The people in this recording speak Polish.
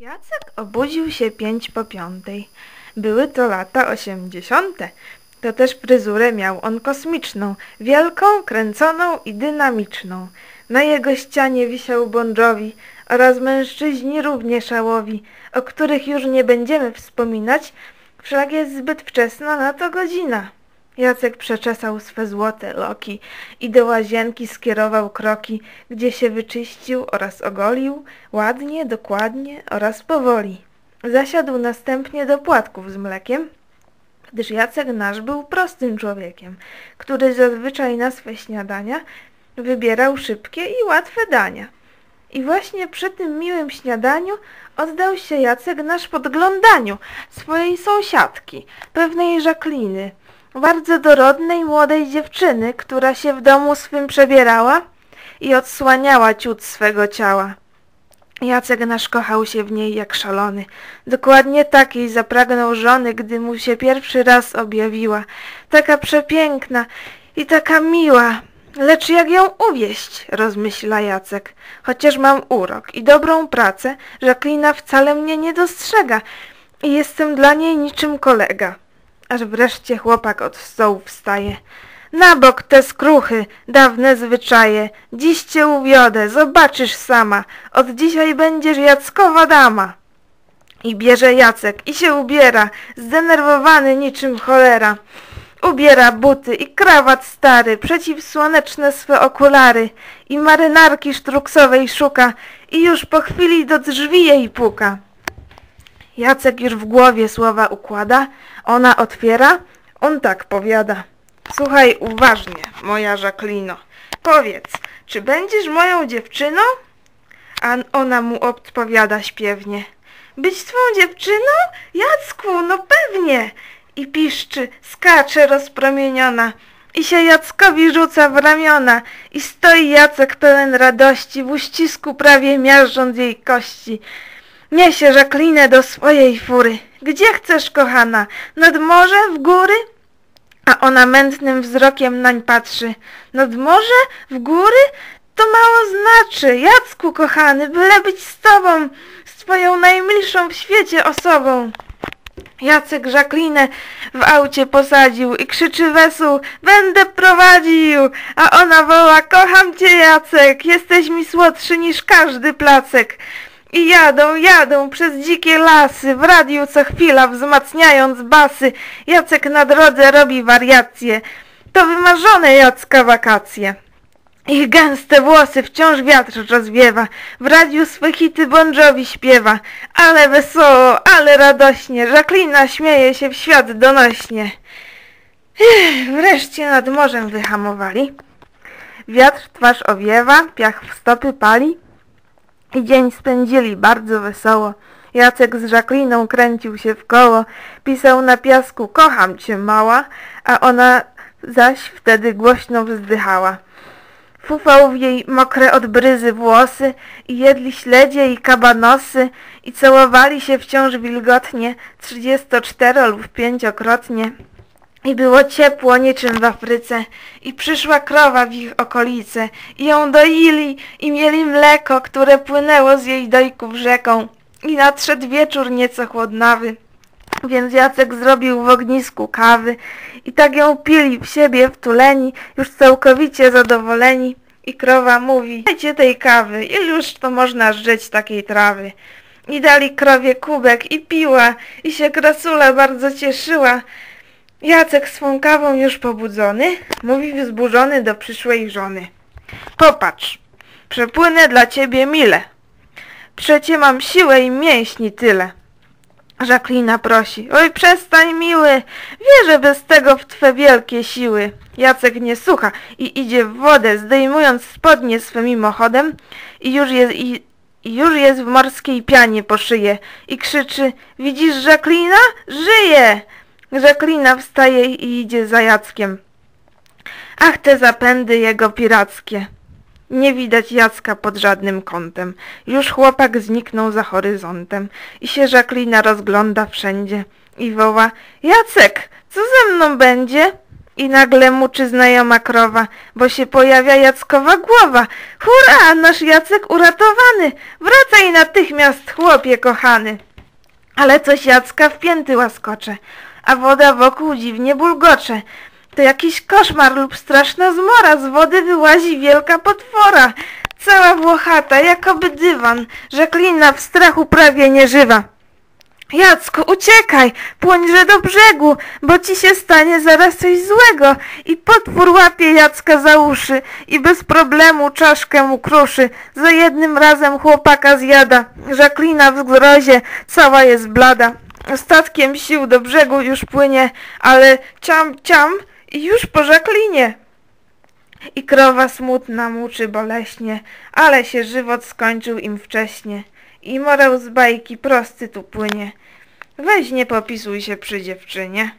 Jacek obudził się pięć po piątej. Były to lata osiemdziesiąte. To też fryzurę miał on kosmiczną, wielką, kręconą i dynamiczną. Na jego ścianie wisiał Jovi oraz mężczyźni równie szałowi, o których już nie będziemy wspominać, wszak jest zbyt wczesna na to godzina. Jacek przeczesał swe złote loki i do łazienki skierował kroki, gdzie się wyczyścił oraz ogolił, ładnie, dokładnie oraz powoli. Zasiadł następnie do płatków z mlekiem, gdyż Jacek nasz był prostym człowiekiem, który zazwyczaj na swe śniadania wybierał szybkie i łatwe dania. I właśnie przy tym miłym śniadaniu oddał się Jacek nasz podglądaniu swojej sąsiadki, pewnej Żakliny, bardzo dorodnej młodej dziewczyny, która się w domu swym przebierała i odsłaniała ciut swego ciała. Jacek nasz kochał się w niej jak szalony. Dokładnie takiej zapragnął żony, gdy mu się pierwszy raz objawiła. Taka przepiękna i taka miła. Lecz jak ją uwieść, rozmyśla Jacek. Chociaż mam urok i dobrą pracę, Żaklina wcale mnie nie dostrzega i jestem dla niej niczym kolega. Aż wreszcie chłopak od stołu wstaje. Na bok te skruchy, dawne zwyczaje, dziś cię uwiodę, zobaczysz sama, od dzisiaj będziesz Jackowa dama. I bierze Jacek i się ubiera, zdenerwowany niczym cholera. Ubiera buty i krawat stary, przeciwsłoneczne swe okulary i marynarki sztruksowej szuka i już po chwili do drzwi jej puka. Jacek już w głowie słowa układa, ona otwiera, on tak powiada. Słuchaj uważnie, moja Żaklino. Powiedz, czy będziesz moją dziewczyną? A ona mu odpowiada śpiewnie. Być twą dziewczyną? Jacku, no pewnie! I piszczy, skacze rozpromieniona. I się Jackowi rzuca w ramiona. I stoi Jacek pełen radości, w uścisku prawie miażdżąc jej kości. Niesie Żaklinę do swojej fury. Gdzie chcesz, kochana? Nad morze? W góry? A ona mętnym wzrokiem nań patrzy. Nad morze? W góry? To mało znaczy. Jacku, kochany, byle być z tobą, z twoją najmilszą w świecie osobą. Jacek Żaklinę w aucie posadził i krzyczy wesół, będę prowadził, a ona woła, kocham cię Jacek, jesteś mi słodszy niż każdy placek. I jadą, jadą przez dzikie lasy, w radiu co chwila wzmacniając basy, Jacek na drodze robi wariacje. To wymarzone Jacka wakacje. Ich gęste włosy wciąż wiatr rozwiewa, w radiu swe hity Bon Jovi śpiewa. Ale wesoło, ale radośnie, Żaklina śmieje się w świat donośnie. Ech, wreszcie nad morzem wyhamowali. Wiatr twarz owiewa, piach w stopy pali. I dzień spędzili bardzo wesoło. Jacek z Żakliną kręcił się w koło, pisał na piasku kocham cię mała, a ona zaś wtedy głośno wzdychała. Fufał w jej mokre od bryzy włosy i jedli śledzie i kabanosy i całowali się wciąż wilgotnie, trzydziestocztero lub pięciokrotnie. I było ciepło niczym w Afryce i przyszła krowa w ich okolice i ją doili i mieli mleko, które płynęło z jej dojków rzeką i nadszedł wieczór nieco chłodnawy. Więc Jacek zrobił w ognisku kawy i tak ją pili w siebie wtuleni, już całkowicie zadowoleni. I krowa mówi, dajcie tej kawy, iluż to można żreć takiej trawy. I dali krowie kubek i piła i się krasula bardzo cieszyła. Jacek swą kawą już pobudzony, mówi wzburzony do przyszłej żony. Popatrz, przepłynę dla ciebie mile. Przecie mam siłę i mięśni tyle. Żaklina prosi. Oj, przestań, miły. Wierzę bez tego w twe wielkie siły. Jacek nie słucha i idzie w wodę, zdejmując spodnie swym mimochodem i już jest, i, i już jest w morskiej pianie po szyję i krzyczy Widzisz, Żaklina? Żyje! Żaklina wstaje i idzie za Jackiem. Ach, te zapędy jego pirackie. Nie widać Jacka pod żadnym kątem. Już chłopak zniknął za horyzontem i się Żaklina rozgląda wszędzie i woła Jacek, co ze mną będzie? I nagle muczy znajoma krowa, bo się pojawia Jackowa głowa. Hurra, nasz Jacek uratowany! Wracaj natychmiast, chłopie kochany! Ale coś Jacka w pięty łaskocze, a woda wokół dziwnie bulgocze. To jakiś koszmar lub straszna zmora, z wody wyłazi wielka potwora. Cała włochata, jakoby dywan, Żaklina w strachu prawie nie żywa. Jacku, uciekaj, płońże do brzegu, bo ci się stanie zaraz coś złego. I potwór łapie Jacka za uszy i bez problemu czaszkę mu kruszy. Za jednym razem chłopaka zjada. Żaklina w zgrozie, cała jest blada. Statkiem sił do brzegu już płynie, ale ciam, ciam i już po Żaklinie. I krowa smutna muczy boleśnie, ale się żywot skończył im wcześnie. I morał z bajki prosty tu płynie. Weź nie popisuj się przy dziewczynie.